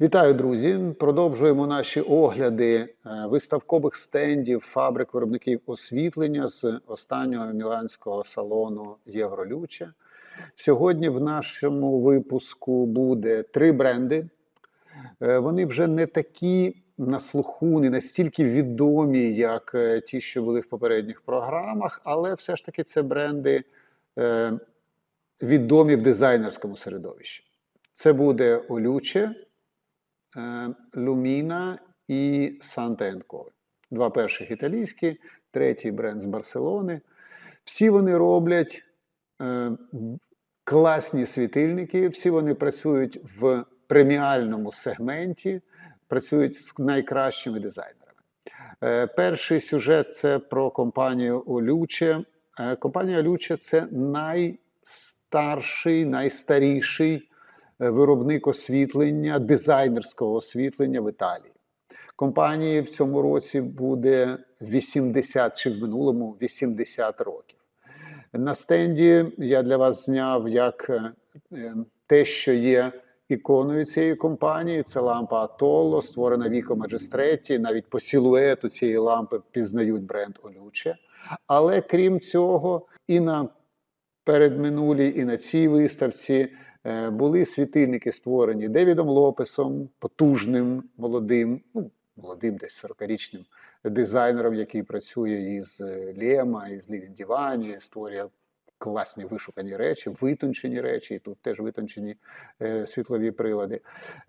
Вітаю, друзі! Продовжуємо наші огляди е, виставкових стендів фабрик виробників освітлення з останнього міланського салону Євролюче. Сьогодні в нашому випуску буде три бренди. Е, Вони вже не такі на слуху, не настільки відомі, як е, ті, що були в попередніх програмах, але все ж таки це бренди відомі в дизайнерському середовищі. Це буде Олюче. Lumina і Santa. Два перших італійські, третій бренд з Барселони. Всі вони роблять е, класні світильники, всі вони працюють в преміальному сегменті, працюють з найкращими дизайнерами. Е, перший сюжет це про компанію Олюче. Е, компанія Олюче це найстарший, найстаріший виробник освітлення, дизайнерського освітлення в Італії. Компанії в цьому році буде 80 чи в минулому 80 років. На стенді я для вас зняв як те, що є іконою цієї компанії. Це лампа Атолло, створена Віко Маджестреті. Навіть по силуету цієї лампи пізнають бренд Олюче. Але крім цього, і на передминулій, і на цій виставці були світильники, створені Девідом Лопесом, потужним молодим, ну, молодим, десь 40-річним дизайнером, який працює із Лема, із Лівін Дівані, створює класні вишукані речі, витончені речі, і тут теж витончені е, світлові прилади.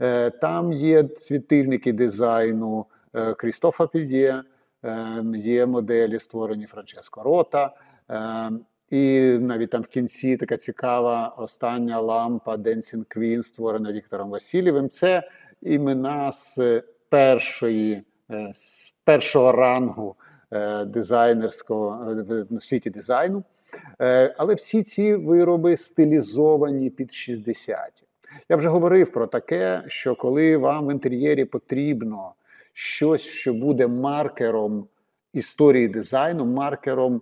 Е, там є світильники дизайну е, Крістофа Пільє, е, є моделі, створені Франческо Рота. Е, і навіть там в кінці така цікава остання лампа Dancing Queen, створена Віктором Васильєвим. Це імена з першої, з першого рангу дизайнерського в світі дизайну. Але всі ці вироби стилізовані під 60-ті. Я вже говорив про таке, що коли вам в інтер'єрі потрібно щось, що буде маркером історії дизайну, маркером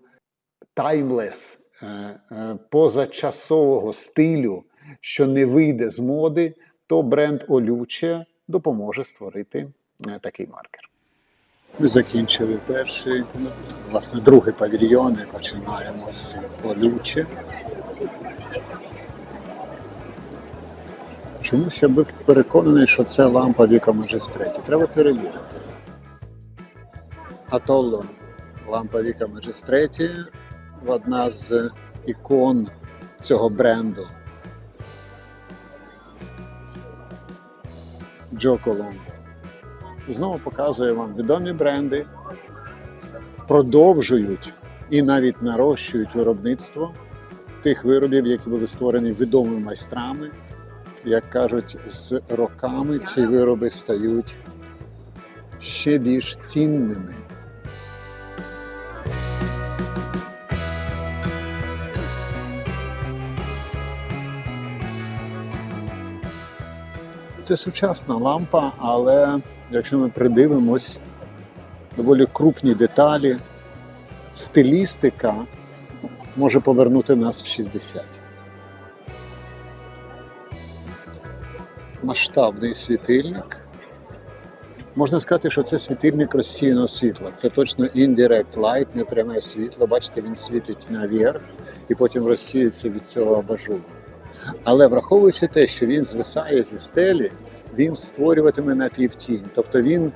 таймлес, позачасового стилю, що не вийде з моди, то бренд Олюче допоможе створити такий маркер. Ми закінчили перший, власне, другий павільйон і починаємо з Олюче. Чомусь я був переконаний, що це лампа Віка Маджестреті. Треба перевірити. Атолло лампа Віка Маджестреті одна з ікон цього бренду. Джо Коломбо. Знову показує вам відомі бренди, продовжують і навіть нарощують виробництво тих виробів, які були створені відомими майстрами. Як кажуть, з роками ці вироби стають ще більш цінними. Це сучасна лампа, але якщо ми придивимось, доволі крупні деталі, стилістика може повернути нас в 60. Масштабний світильник. Можна сказати, що це світильник розсіяного світла. Це точно indirect light, не пряме світло. Бачите, він світить наверх і потім розсіюється від цього абажуру. Але враховуючи те, що він звисає зі стелі, він створюватиме напівтінь. Тобто він е,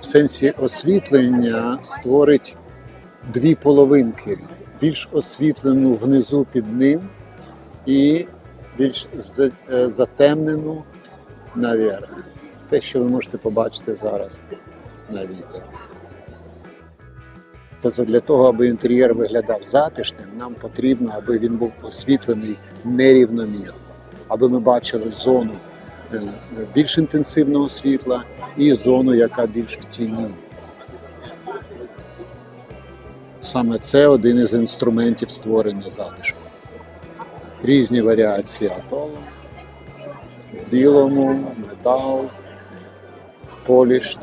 в сенсі освітлення створить дві половинки, більш освітлену внизу під ним і більш затемнену наверх. Те, що ви можете побачити зараз на відео. Тобто для того, аби інтер'єр виглядав затишним, нам потрібно, аби він був освітлений нерівномірно, аби ми бачили зону більш інтенсивного світла і зону, яка більш в тіні. Саме це один із інструментів створення затишку. Різні варіації атолу, в білому, метал, полішт.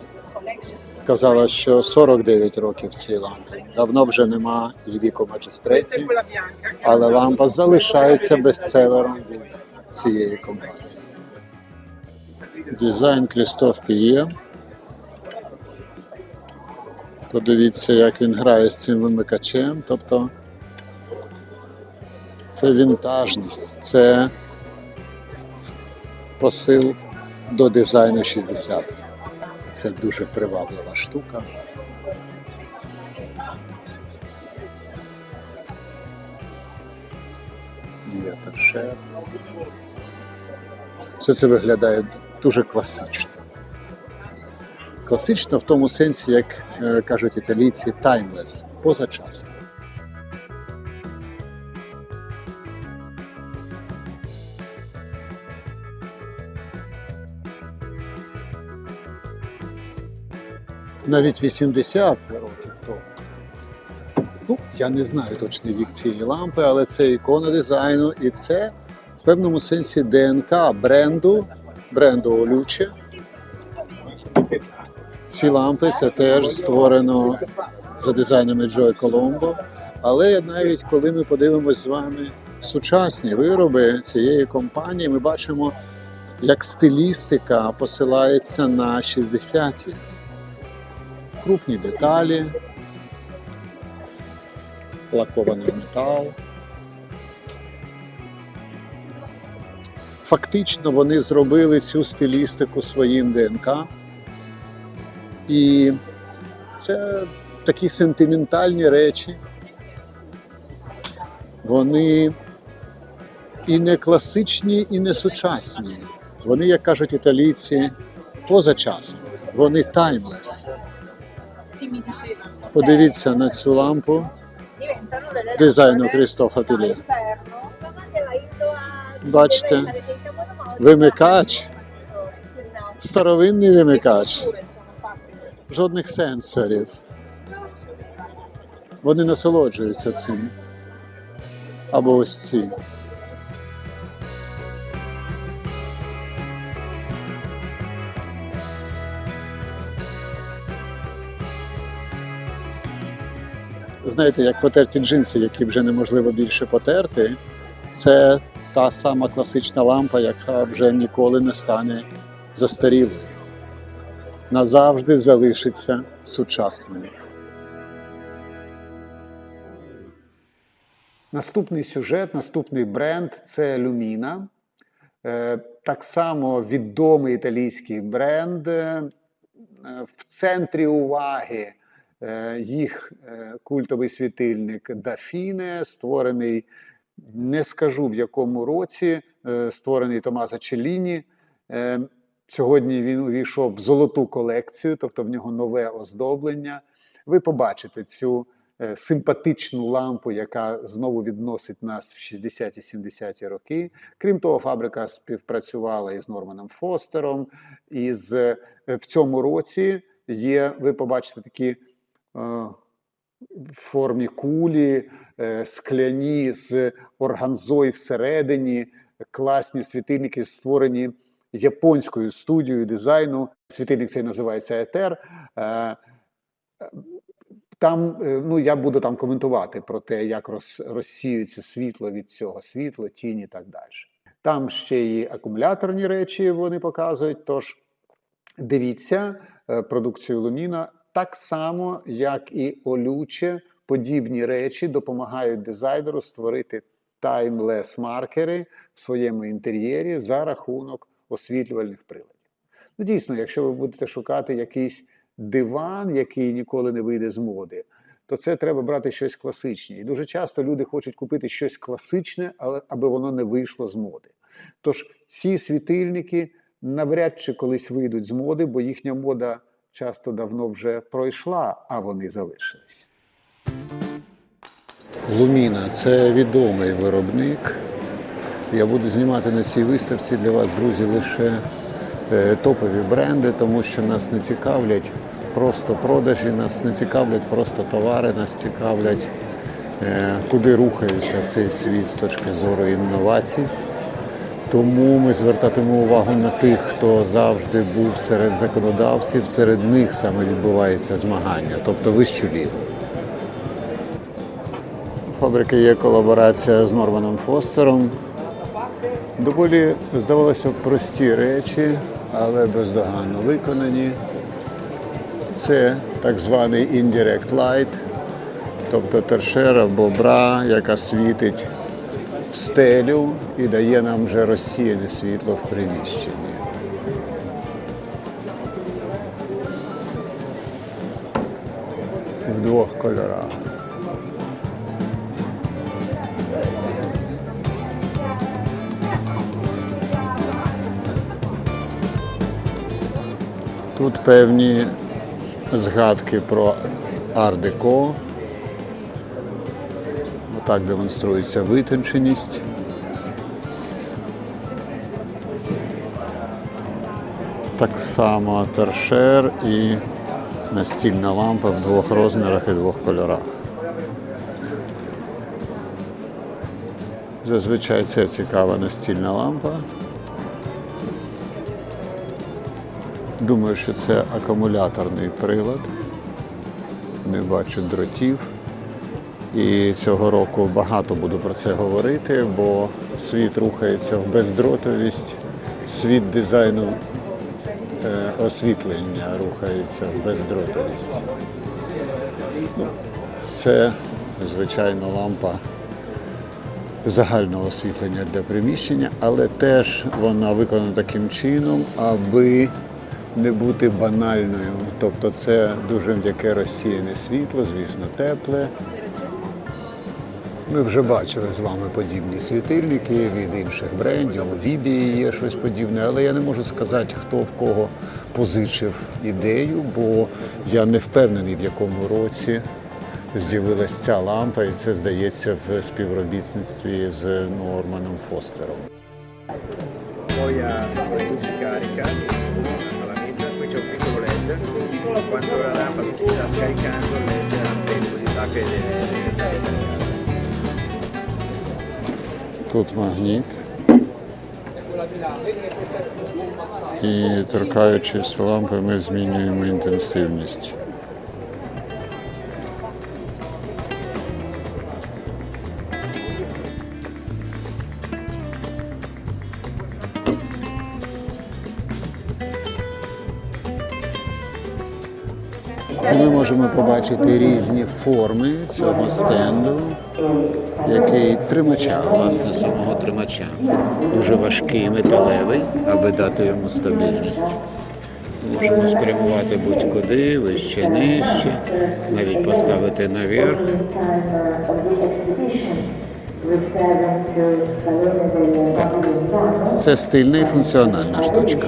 Казала, що 49 років цій лампі. Давно вже нема і віку Маджестреті, але лампа залишається бестселером від цієї компанії. Дизайн Крістоф Піє. Подивіться, як він грає з цим вимикачем. Тобто це вінтажність, це посил до дизайну 60 Це дуже приваблива штука. Є торшер. Все це виглядає дуже класично. Класично в тому сенсі, як е, кажуть італійці, таймлес, поза часом. Навіть 80 років тому. Ну, я не знаю точний вік цієї лампи, але це ікона дизайну, і це в певному сенсі ДНК бренду, бренду Олюче. Ці лампи це теж створено за дизайнами Джой Коломбо. Але навіть коли ми подивимось з вами сучасні вироби цієї компанії, ми бачимо, як стилістика посилається на 60-ті. Крупні деталі, лакований метал. Фактично вони зробили цю стилістику своїм ДНК. І це такі сентиментальні речі. Вони і не класичні, і не сучасні. Вони, як кажуть італійці, поза часом. Вони таймлес. Подивіться на цю лампу дизайну Крістофа all'esterno. Бачите, вимикач, старовинний вимикач, жодних сенсорів. Вони насолоджуються цим. Або ось ці. Знаєте, як потерті джинси, які вже неможливо більше потерти, це та сама класична лампа, яка вже ніколи не стане застарілою. Назавжди залишиться сучасною. Наступний сюжет, наступний бренд це Lumina. Е, Так само відомий італійський бренд. Е, В центрі уваги їх е, культовий світильник Дафіне, створений, не скажу в якому році, е, створений Томаса Челіні. Е, Сьогодні він увійшов в золоту колекцію, тобто в нього нове оздоблення. Ви побачите цю е, симпатичну лампу, яка знову відносить нас в 60-70-ті роки. Крім того, фабрика співпрацювала із Норманом Фостером. І з, е, в цьому році є, ви побачите такі е, в формі кулі, е, скляні з органзою всередині, класні світильники, створені японською студією дизайну. Світильник цей називається Етер. Е, Там, е, ну я буду там коментувати про те, як роз, розсіюється світло від цього світло, тінь і так далі. Там ще й акумуляторні речі вони показують. Тож дивіться е, продукцію Луміна так само, як і Олюче, подібні речі допомагають дизайнеру створити таймлес маркери в своєму інтер'єрі за рахунок освітлювальних приладів. Ну, дійсно, якщо ви будете шукати якийсь диван, який ніколи не вийде з моди, то це треба брати щось класичне. І дуже часто люди хочуть купити щось класичне, але аби воно не вийшло з моди. Тож ці світильники навряд чи колись вийдуть з моди, бо їхня мода часто давно вже пройшла, а вони залишились. Луміна це відомий виробник. Я буду знімати на цій виставці для вас, друзі, лише е, топові бренди, тому що нас не цікавлять просто продажі, нас не цікавлять просто товари, нас цікавлять, е, куди рухається цей світ з точки зору інновацій. Тому ми звертатимемо увагу на тих, хто завжди був серед законодавців, серед них саме відбувається змагання, тобто вищу лігу. Фабрики є колаборація з Норманом Фостером. Доволі, здавалося, прості речі, але бездоганно виконані. Це так званий indirect light, тобто торшера бобра, яка світить стелю і дає нам вже розсіяне світло в приміщенні. В двох кольорах. Тут певні згадки про ар-деко. Отак демонструється витонченість. Так само торшер і настільна лампа в двох розмірах і двох кольорах. Зазвичай це цікава настільна лампа. Думаю, що це акумуляторний прилад. Не бачу дротів. І цього року багато буду про це говорити, бо світ рухається в бездротовість, світ дизайну е, освітлення рухається в бездротовість. Ну, це, звичайно, лампа загального освітлення для приміщення, але теж вона виконана таким чином, аби не бути банальною. Тобто це дуже м'яке розсіяне світло, звісно, тепле. Ми вже бачили з вами подібні світильники від інших брендів. У Вібії є щось подібне, але я не можу сказати, хто в кого позичив ідею, бо я не впевнений, в якому році з'явилася ця лампа, і це здається в співробітництві з Норманом Фостером. quando la lampada si sta scaricando ha tempo di sa Тут магніт. І торкаючись лампи, ми змінюємо інтенсивність. Можемо побачити різні форми цього стенду, який тримача, власне, самого тримача. Дуже важкий металевий, аби дати йому стабільність. Можемо спрямувати будь-куди, вище, нижче, навіть поставити наверх. Це стильна і функціональна штучка.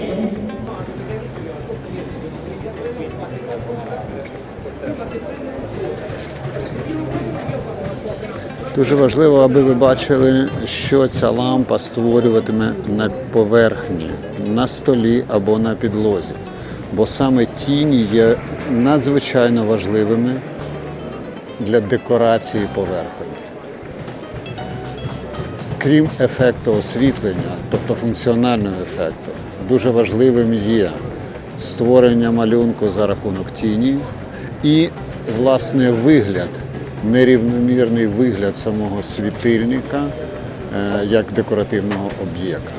Дуже важливо, аби ви бачили, що ця лампа створюватиме на поверхні, на столі або на підлозі. Бо саме тіні є надзвичайно важливими для декорації поверхонь. Крім ефекту освітлення, тобто функціонального ефекту, дуже важливим є створення малюнку за рахунок тіні і, власне, вигляд, нерівномірний вигляд самого світильника е, як декоративного об'єкту.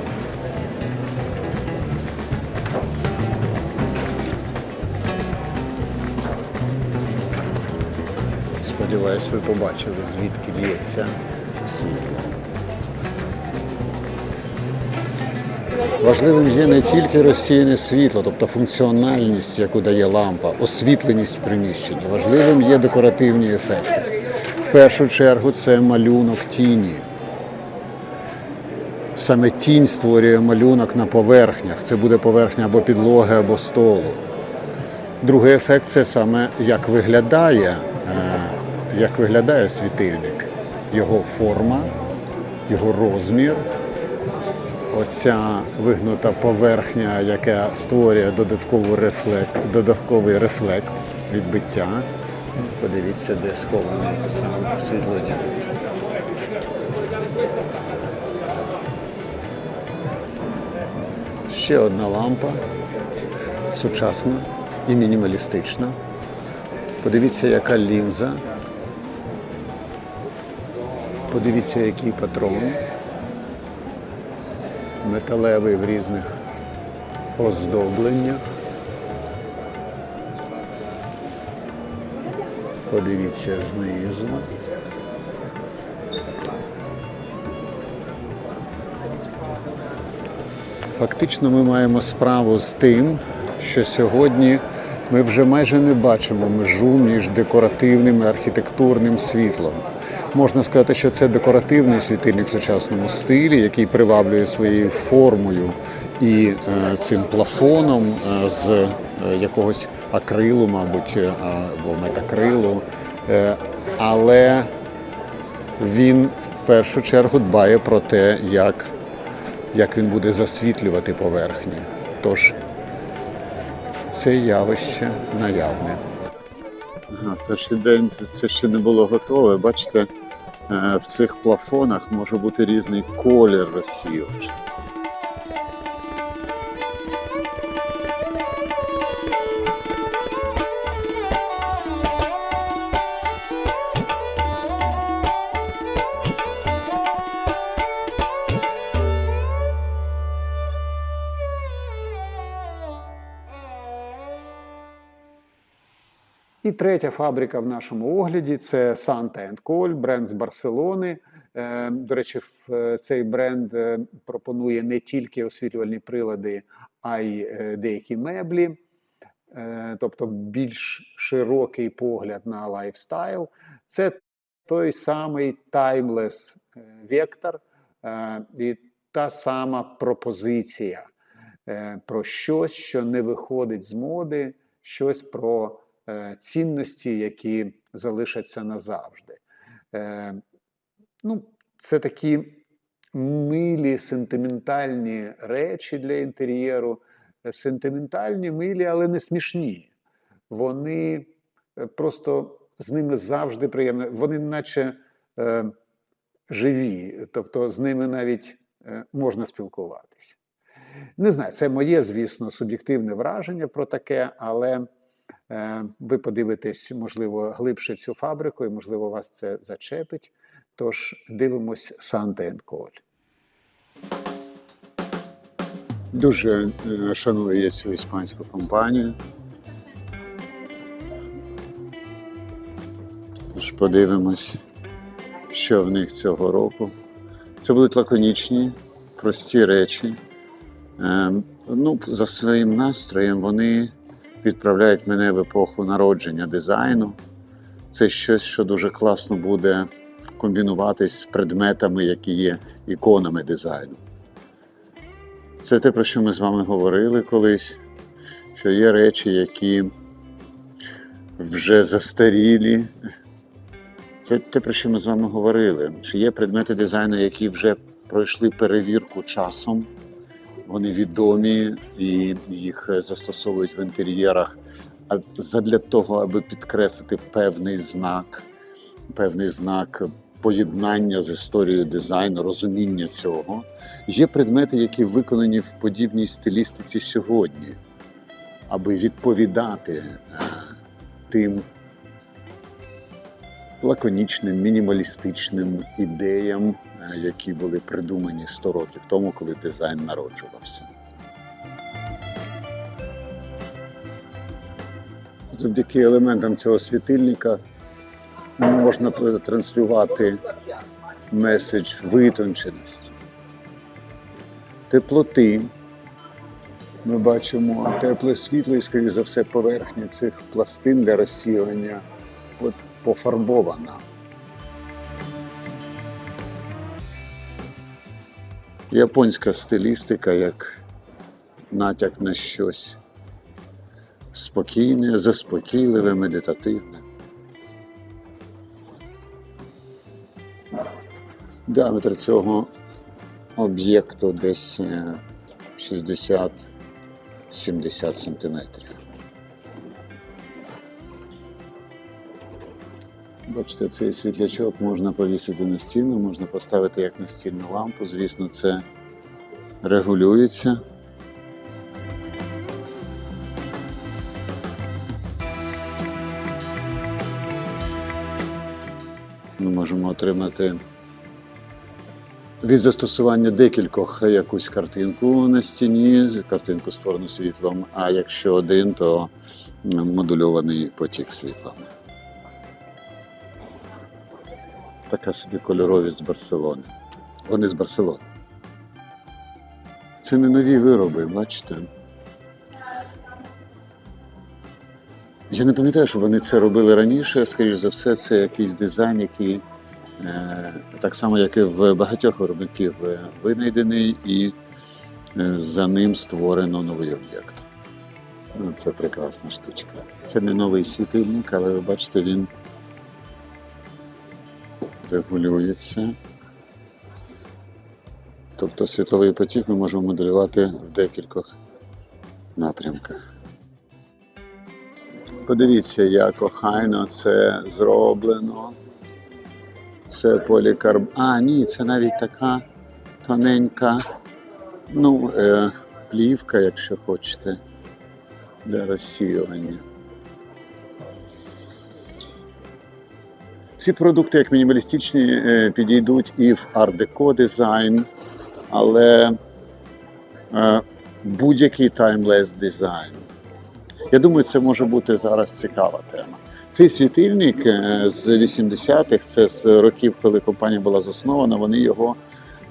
Сподіваюсь, ви побачили, звідки лється світло. Важливим є не тільки розсіяне світло, тобто функціональність, яку дає лампа, освітленість в приміщенні. Важливим є декоративні ефекти. Першу чергу це малюнок тіні. Саме тінь створює малюнок на поверхнях. Це буде поверхня або підлоги, або столу. Другий ефект це саме як виглядає, е, як виглядає світильник, його форма, його розмір, оця вигнута поверхня, яка створює додатковий рефлект, додатковий рефлект відбиття. Подивіться, де схований сам світлодіод. Ще одна лампа, сучасна і мінімалістична. Подивіться, яка лінза. Подивіться, який патрон. Металевий в різних оздоблення. Подивіться знизу. Фактично ми маємо справу з тим, що сьогодні ми вже майже не бачимо межу між декоративним і архітектурним світлом. Можна сказати, що це декоративний світильник в сучасному стилі, який приваблює своєю формою і е, цим плафоном е, з е, якогось акрилу, мабуть, або метакрилу. Е, але він в першу чергу дбає про те, як як він буде засвітлювати поверхні. Тож це явище наявне. Ага, перший день це ще не було готове. Бачите, в цих плафонах може бути різний колір розсілочки. Третя фабрика в нашому огляді це Santa Col, бренд з Барселони. Е, До речі, е, цей бренд е, пропонує не тільки освітлювальні прилади, а й деякі меблі, тобто більш широкий погляд на лайфстайл. Це той самий е, вектор і та сама пропозиція про щось, що не виходить з моди, щось про цінності, які залишаться назавжди. Е, Ну, це такі милі, сентиментальні речі для інтер'єру, Е, сентиментальні, милі, але не смішні. Вони е, просто з ними завжди приємно. Вони наче е, живі, тобто з ними навіть е, можна спілкуватися. Не знаю, це моє, звісно, суб'єктивне враження про таке, але е, ви подивитесь, можливо, глибше цю фабрику, і, можливо, вас це зачепить. Тож дивимось Санта Коль. Дуже е, шаную я цю іспанську компанію. Тож подивимось, що в них цього року. Це будуть лаконічні, прості речі. Е, ну, за своїм настроєм вони відправляють мене в епоху народження дизайну. Це щось, що дуже класно буде комбінуватись з предметами, які є іконами дизайну. Це те, про що ми з вами говорили колись, що є речі, які вже застарілі. Це те, про що ми з вами говорили. Що є предмети дизайну, які вже пройшли перевірку часом, вони відомі і їх застосовують в інтер'єрах а задля того, аби підкреслити певний знак, певний знак поєднання з історією дизайну, розуміння цього. Є предмети, які виконані в подібній стилістиці сьогодні, аби відповідати е, тим лаконічним, мінімалістичним ідеям, е, які були придумані 100 років тому, коли дизайн народжувався. Завдяки елементам цього світильника можна транслювати меседж витонченості, теплоти. Ми бачимо тепле світло і, скоріш за все, поверхня цих пластин для розсіювання пофарбована. Японська стилістика як натяк на щось спокійне, заспокійливе, медитативне. Діаметр цього об'єкту десь е, 60-70 сантиметрів. Бачите, цей світлячок можна повісити на стіну, можна поставити як настільну лампу. Звісно, це регулюється. Ми можемо отримати від застосування декількох якусь картинку на стіні, картинку створену світлом, а якщо один, то модульований потік світла. Така собі кольоровість Барселони. Вони з Барселони. Це не нові вироби, бачите? Я не пам'ятаю, що вони це робили раніше. Скоріш за все, це якийсь дизайн, який е, так само, як і в багатьох виробників е, винайдений, і е, за ним створено новий об'єкт. Ну, це прекрасна штучка. Це не новий світильник, але ви бачите, він регулюється. Тобто світловий потік ми можемо моделювати в декількох напрямках. Подивіться, як охайно це зроблено. Це полікарб. А, ні, це навіть така тоненька, ну, е, плівка, якщо хочете, для розсіювання. Ці продукти, як мінімалістичні, е, підійдуть і в ар-деко дизайн, але е, будь-який таймлес дизайн. Я думаю, це може бути зараз цікава тема. Цей світильник е, з 80-х, це з років, коли компанія була заснована, вони його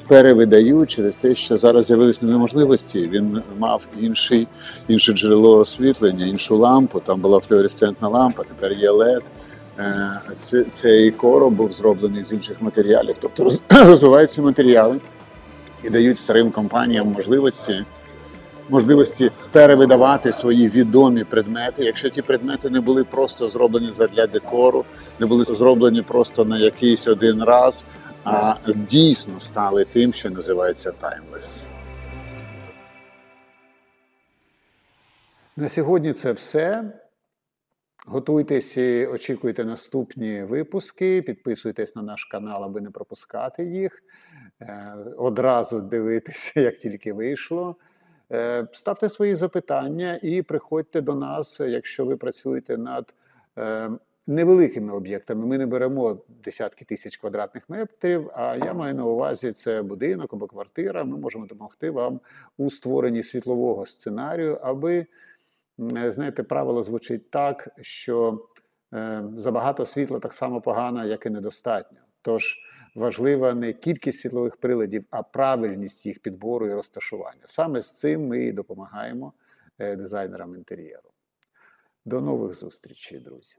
перевидають через те, що зараз з'явилися нові можливості. Він мав інший, інше джерело освітлення, іншу лампу. Там була флюоресцентна лампа, тепер є LED. Е, це- Цей короб був зроблений з інших матеріалів. Тобто розвиваються матеріали і дають старим компаніям можливості можливості перевидавати свої відомі предмети, якщо ті предмети не були просто зроблені для декору, не були зроблені просто на якийсь один раз, а дійсно стали тим, що називається таймлес. На сьогодні це все. Готуйтесь і очікуйте наступні випуски. Підписуйтесь на наш канал, аби не пропускати їх. Е, Одразу дивитися, як тільки вийшло. Е, Ставте свої запитання і приходьте до нас, якщо ви працюєте над е, невеликими об'єктами. Ми не беремо десятки тисяч квадратних метрів, а я маю на увазі це будинок або квартира. Ми можемо допомогти вам у створенні світлового сценарію, аби знаєте, правило звучить так, що е, забагато світла так само погано, як і недостатньо. Тож важлива не кількість світлових приладів, а правильність їх підбору і розташування. Саме з цим ми і допомагаємо е, дизайнерам інтер'єру. До нових зустрічей, друзі!